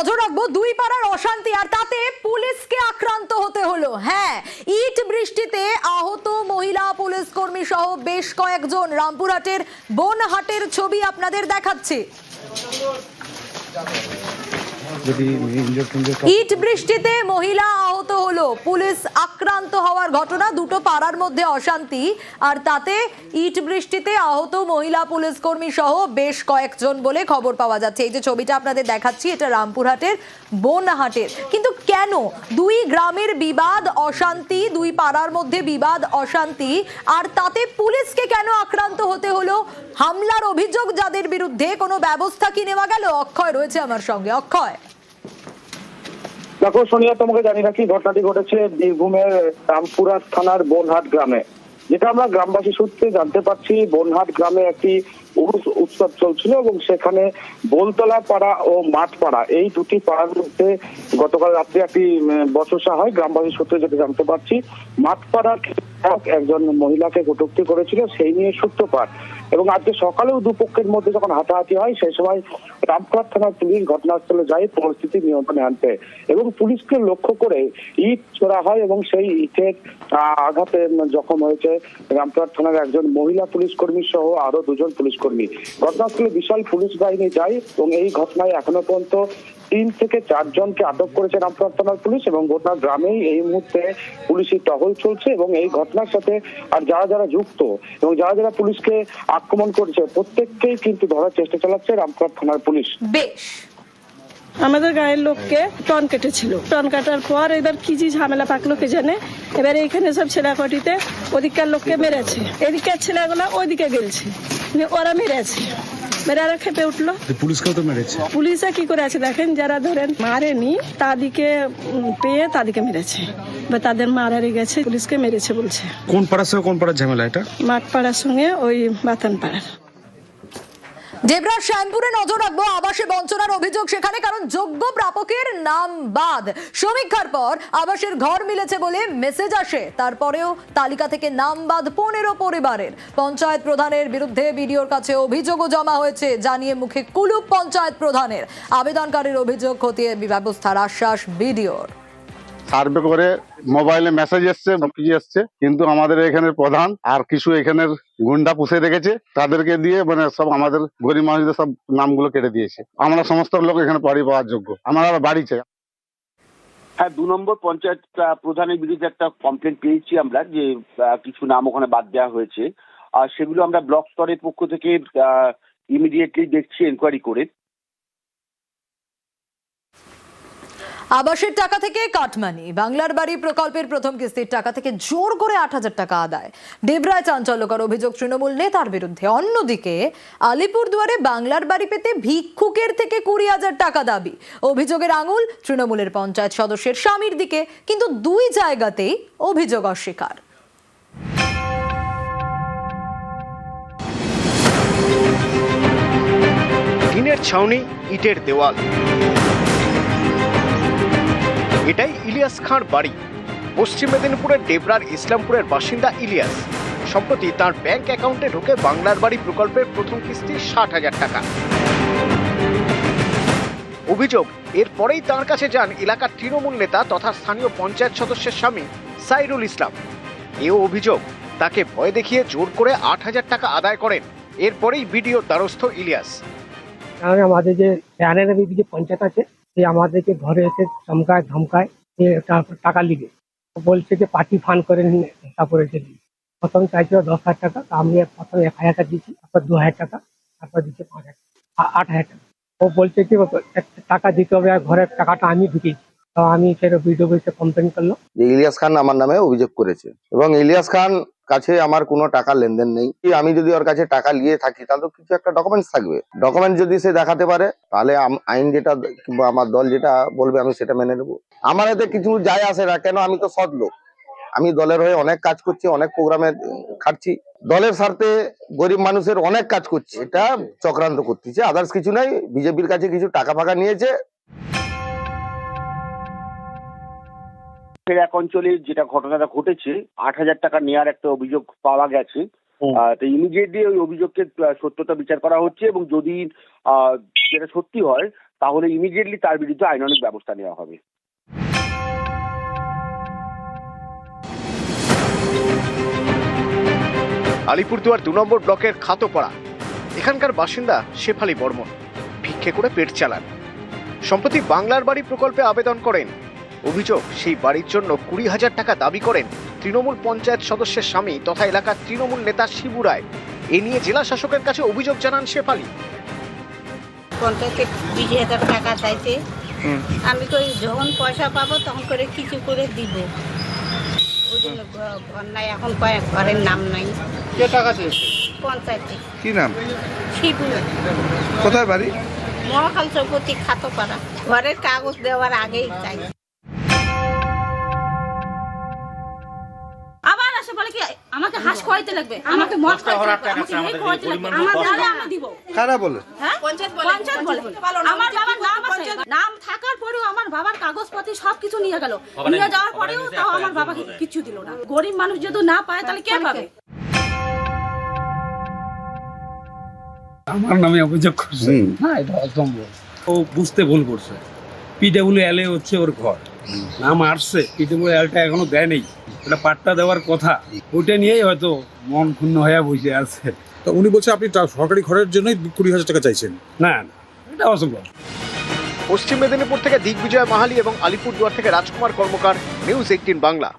নজর রাখব, দুই পাড়ার অশান্তি, আর তাতে পুলিশকে আক্রান্ত হতে হলো। হ্যাঁ ইট বৃষ্টিতে আহত মহিলা পুলিশ কর্মী সহ বেশ কয়েকজন। রামপুরহাটের বনহাটের ছবি আপনাদের দেখাচ্ছি। ইট বৃষ্টিতে মহিলা আহত হলো। পুলিশ আক্রান্ত হওয়ার ঘটনা দুটো পাড়ার মধ্যে অশান্তি। আর তাতে ইট বৃষ্টিতে আহত মহিলা পুলিশ কর্মী সহ বেশ কয়েকজন বলে খবর পাওয়া যাচ্ছে। এই যে ছবিটা আপনাদের দেখাচ্ছি, এটা রামপুরহাটের বনহাটের। কিন্তু কেন? দুই গ্রামের বিবাদ অশান্তি, দুই পাড়ার মধ্যে বিবাদ অশান্তি। আর তাতে পুলিশকে কেন আক্রান্ত হতে হলো? হামলার অভিযোগ যাদের বিরুদ্ধে কোনো ব্যবস্থা কি নেওয়া গেল? অক্ষয় রয়েছে আমার সঙ্গে। অক্ষয়। দেখো সোনিয়া, তোমাকে জানি রাখি ঘটনাটি ঘটেছে বীরভূমের রামপুরহাট থানার বনহাট গ্রামে। যেটা আমরা গ্রামবাসী সূত্রে জানতে পারছি, বনহাট গ্রামে একটি উরুস উৎসব চলছিল এবং সেখানে বোলতলা পাড়া ও মাঠ পাড়া, এই দুটি পাড়ার মধ্যে গতকাল রাত্রে একটি বচসা হয়, গ্রামবাসী সূত্রে যেটা জানতে পারছি। মাঠ পাড়ার একজন মহিলাকে কটূক্তি করেছিল, সেই নিয়ে সূত্রপাত। এবং আজকে সকালেও দুপক্ষের মধ্যে যখন হাতাহাতি হয় সেই সময় রামপুরহাট থানার পুলিশ ঘটনাস্থলে যায়, পরিস্থিতি নিয়ন্ত্রণে আনতে এবং পুলিশকে লক্ষ্য করে ইট ছোড়া হয় এবং সেই ইটের আঘাতে জখম হয়েছে রামপুরহাট থানার একজন মহিলা পুলিশ কর্মী সহ আরও দুজন পুলিশ কর্মী। ঘটনাস্থলে বিশাল পুলিশ বাহিনী যায় এবং এই ঘটনায় এখনও পর্যন্ত তিন থেকে চারজনকে আটক করেছে রামপুরহাট থানার পুলিশ এবং গোটা গ্রামেই এই মুহূর্তে পুলিশি টহল চলছে এবং এই ঘটনার সাথে আর যারা যারা যুক্ত এবং যারা যারা পুলিশকে আক্রমণ করেছে, প্রত্যেককেই কিন্তু ধরার চেষ্টা চালাচ্ছে রামপুরহাট থানার পুলিশ। বেশ। আমাদের গায়ের লোককে টন কেটেছিল। টন কাটার পর এবার কি যে ঝামেলা পাকলো কে জানে? এবার এইখানে সব ছেলেকটিতে ওদিককার লোককে মেরেছে। এদিকের ছেলেগুলো ওইদিকে গেলছে। নিয়ে ওরা মেরেছে। মেরে আরও খেপে উঠল। পুলিশকেও তো মেরেছে। পুলিশে কি করে আছে দেখেন? যারা ধরেন মারেনি তাদিকে পেয়ে তাদিকে মেরেছে। বা তাদের মারারে গেছে পুলিশকে মেরেছে বলছে। কোন পাড়ার সঙ্গে কোন পাড়ার ঝামেলা এটা? মাঠ পাড়ার সঙ্গে ওই বাতান পাড়ার দেবরা শ্যামপুরে নজর রাখব আবাসে বঞ্চনার অভিযোগ সেখানে, কারণ যোগ্য প্রাপকের নাম বাদ। সমীক্ষার পর আবাসের ঘর মিলেছে বলে মেসেজ আসে। তারপরেও তালিকা থেকে নাম বাদ পনেরো পরিবারের। পঞ্চায়েত প্রধানের বিরুদ্ধে বিডিওর কাছে অভিযোগও জমা হয়েছে, জানিয়ে মুখে কুলুপ পঞ্চায়েত প্রধানের। আবেদনকারীর অভিযোগ খতিয়ে ব্যবস্থার আশ্বাস বিডিওর। সার্ভে করে মোবাইলে মেসেজ এসছে কিছু এসছে, কিন্তু আমাদের এখানের প্রধান আর কিছু এখানের গুন্ডা পুষে রেখেছে, তাদেরকে দিয়ে মানে সব আমাদের গরিব মানুষদের সব নামগুলো কেটে দিয়েছে। আমরা সমস্ত লোক এখানে বাড়ি পাওয়ার যোগ্য। আমরা আবার বাড়ি চাই। হ্যাঁ দু নম্বর পঞ্চায়েত প্রধানের বিরুদ্ধে একটা কমপ্লেন পেয়েছি আমরা যে কিছু নাম ওখানে বাদ দেওয়া হয়েছে। আর সেগুলো আমরা ব্লক স্তরের পক্ষ থেকে ইমিডিয়েটলি দেখছি এনকোয়ারি করে। আবাসের টাকা থেকে কাটমানি। বাংলার বাড়ি প্রকল্পের প্রথম কিস্তির টাকা থেকে জোর করে আট হাজার টাকা আদায়। ডেবরায় চাঞ্চল্যকর অভিযোগ তৃণমূল নেতার বিরুদ্ধে। অন্যদিকে, আলিপুরদুয়ারে বাংলার বাড়ি পেতে ভিক্ষুকের থেকে কুড়ি হাজার টাকা দাবি। অভিযোগের আঙুল তৃণমূলের পঞ্চায়েত সদস্যের স্বামীর দিকে, কিন্তু দুই জায়গাতেই অভিযোগ অস্বীকার। ছাউনি, ইটের দেওয়াল। এটাই ইলিয়াস খাঁর বাড়ি। পশ্চিম মেদিনীপুরের ডেবরার ইসলামপুরের বাসিন্দা ইলিয়াস। সম্প্রতি তার ব্যাংক অ্যাকাউন্টে ঢোকে বাংলার বাড়ি প্রকল্পের প্রথম কিস্তি ষাট হাজার টাকা। অভিযোগ, এরপরেই তার কাছে যান এলাকার তৃণমূল নেতা তথা স্থানীয় পঞ্চায়েত সদস্যের স্বামী সাইরুল ইসলাম। এও অভিযোগ, তাকে ভয় দেখিয়ে জোর করে আট হাজার টাকা আদায় করেন। এরপরেই ভিডিও দ্বারস্থ ইলিয়াস। আমাদের যে যে পঞ্চায়েত আছে সে আমাদেরকে ঘরে এসে ধমকায় ধমকায়, যে তারপর টাকা লিখে ও বলছে যে পার্টি ফান্ড করে নিন তারপরে এসে দিই প্রথম চাইছিল দশ হাজার টাকা, তা আমি প্রথম এক হাজার টাকা দিয়েছি, তারপর দু হাজার টাকা, তারপর দিচ্ছে পাঁচ হাজার আ- আট হাজার টাকা। ও বলছে কি একটা টাকা দিতে হবে, আর ঘরের টাকাটা আমি ঢুকিয়েছি। তো আমি সেটা ভিডিও বেসে কমপ্লেন করল যে ইলিয়াস খান আমার নামে অভিযোগ করেছে। এবং ইলিয়াস খান কাছে আমার কোনো টাকা লেনদেন নেই। আমি যদি ওর কাছে টাকা নিয়ে থাকি, তাহলে কিছু একটা ডকুমেন্টস থাকবে। ডকুমেন্ট যদি সে দেখাতে পারে, তাহলে আইন যেটা কিংবা আমার দল যেটা বলবে, আমি সেটা মেনে নেব। আমার এতে কিছু যায় আসে না, কেন আমি তো সৎ লোক। আমি দলের হয়ে অনেক কাজ করছি, অনেক প্রোগ্রামে খাটছি। দলের স্বার্থে গরিব মানুষের অনেক কাজ করছি। এটা চক্রান্ত করতেছে। আদার্স কিছু নাই, বিজেপির কাছে কিছু টাকা ফাঁকা নিয়েছে। ফের এক অঞ্চলে যেটা ঘটনাটা ঘটেছে আট হাজার টাকা নেওয়ার একটা অভিযোগ পাওয়া গেছে। তো ইমিডিয়েটলি ওই অভিযোগকে সত্যতা বিচার করা হচ্ছে এবং যদি আহ, যেটা সত্যি হয় তাহলে ইমিডিয়েটলি তার বিরুদ্ধে আইনানুগ ব্যবস্থা নেওয়া হবে। আলিপুরদুয়ার দু নম্বর ব্লকের খাতোপাড়া। এখানকার বাসিন্দা শেফালি বর্মন। ভিক্ষে করে পেট চালান। সম্প্রতি বাংলার বাড়ি প্রকল্পে আবেদন করেন অভিযোগ সেই বাড়ির জন্য কুড়ি হাজার টাকা দাবি করেন তৃণমূল পঞ্চায়েত সদস্যের স্বামী তথা এলাকার তৃণমূল নেতা শিবু রায়। এ নিয়ে জেলা শাসকের কাছে অভিযোগ জানান শেফালি পঞ্চায়েতে বিশ হাজার টাকা চাইছে। আমি কই যখন পয়সা পাবো তখন করে কিছু করে দিব। ঘর নাই এখন কয়েক ঘরের নাম নাই। কে টাকা চেয়েছে? পঞ্চায়েতে। কি নাম? শিবু কোথায় বাড়ি? মহাকাল চৌপতি খাতো পাড়া ঘরের কাগজ দেওয়ার আগেই চাই। আমাকে হাঁস খাওয়াইতে লাগবে আমাকে মদ খাওয়াইতে লাগবে আমাকে খাওয়াইতে লাগবে আমার তাহলে আমি দিব। কারা বলে? হ্যাঁ? পঞ্চায়েত বলে। পঞ্চায়েত বলে। আমার বাবার নাম আছে। নাম থাকার পরেও আমার বাবার কাগজপত্র সবকিছু নিয়ে গেল। নিয়ে যাওয়ার পরেও তাও আমার বাবাকে কিছু দিল না। গরিব মানুষ যদি না পায় তাহলে কে পাবে? আমার নামে অভিযোগ করছে। না এটা অসম্ভব। ও বুঝতে ভুল করছে। পিডাব্লিউ এল এ হচ্ছে ওর ঘর। নাম আসছে ইতিমধ্যে এলটা এখনও দেয়নি। নেই এটা পাট্টা দেওয়ার কথা। ওইটা নিয়েই হয়তো মন ক্ষুণ্ণ হয়ে বসে আছে। তা উনি বলছে আপনি সরকারি ঘরের জন্যই কুড়ি হাজার টাকা চাইছেন। না না এটা অসম্ভব। পশ্চিম মেদিনীপুর থেকে দিগ্বিজয় মাহালি এবং আলিপুরদুয়ার থেকে রাজকুমার কর্মকার নিউজ এইটিন বাংলা।